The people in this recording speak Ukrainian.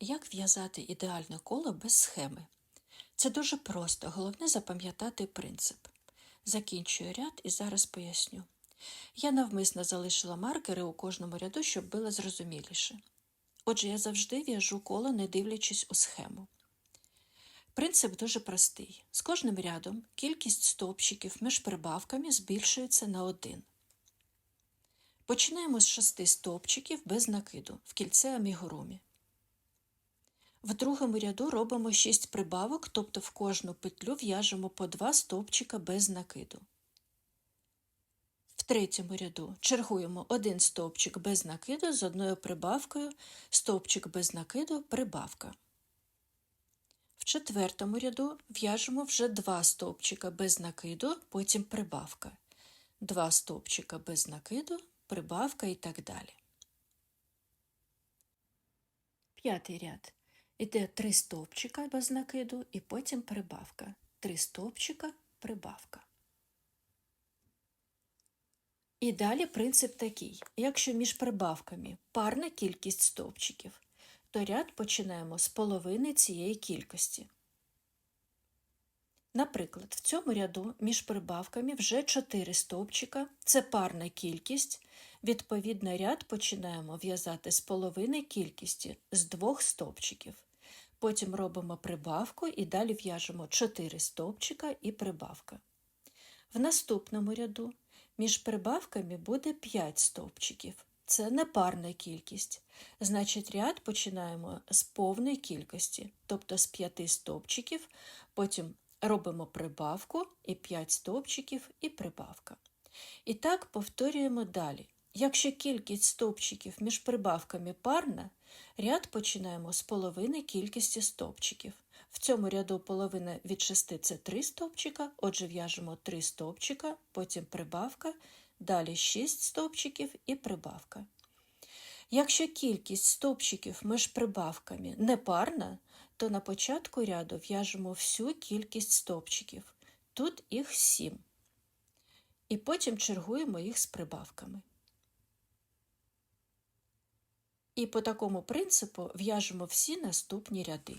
Як в'язати ідеальне коло без схеми? Це дуже просто, головне запам'ятати принцип. Закінчую ряд і зараз поясню. Я навмисно залишила маркери у кожному ряду, щоб було зрозуміліше. Отже, я завжди в'яжу коло, не дивлячись у схему. Принцип дуже простий. З кожним рядом кількість стовпчиків між прибавками збільшується на один. Починаємо з шести стовпчиків без накиду в кільце амігурумі. В другому ряду робимо 6 прибавок, тобто в кожну петлю в'яжемо по 2 стовпчика без накиду. В третьому ряду чергуємо один стовпчик без накиду з одною прибавкою, стовпчик без накиду, прибавка. В четвертому ряду в'яжемо вже 2 стовпчика без накиду, потім прибавка. 2 стовпчика без накиду, прибавка і так далі. П'ятий ряд. Іде три стовпчика без накиду і потім прибавка. Три стовпчика, прибавка. І далі принцип такий. Якщо між прибавками парна кількість стовпчиків, то ряд починаємо з половини цієї кількості. Наприклад, в цьому ряду між прибавками вже 4 стовпчика, це парна кількість, відповідно ряд починаємо в'язати з половини кількості з двох стовпчиків. Потім робимо прибавку і далі в'яжемо 4 стовпчика і прибавка. В наступному ряду між прибавками буде 5 стовпчиків. Це непарна кількість. Значить, ряд починаємо з повної кількості, тобто з 5 стовпчиків, потім робимо прибавку і 5 стовпчиків і прибавка. І так повторюємо далі. Якщо кількість стовпчиків між прибавками парна, ряд починаємо з половини кількості стовпчиків. В цьому ряду половина від 6 це 3 стовпчика, отже, в'яжемо 3 стовпчика, потім прибавка, далі 6 стовпчиків і прибавка. Якщо кількість стовпчиків між прибавками не парна, то на початку ряду в'яжемо всю кількість стовпчиків. Тут їх 7. І потім чергуємо їх з прибавками. І по такому принципу в'яжемо всі наступні ряди.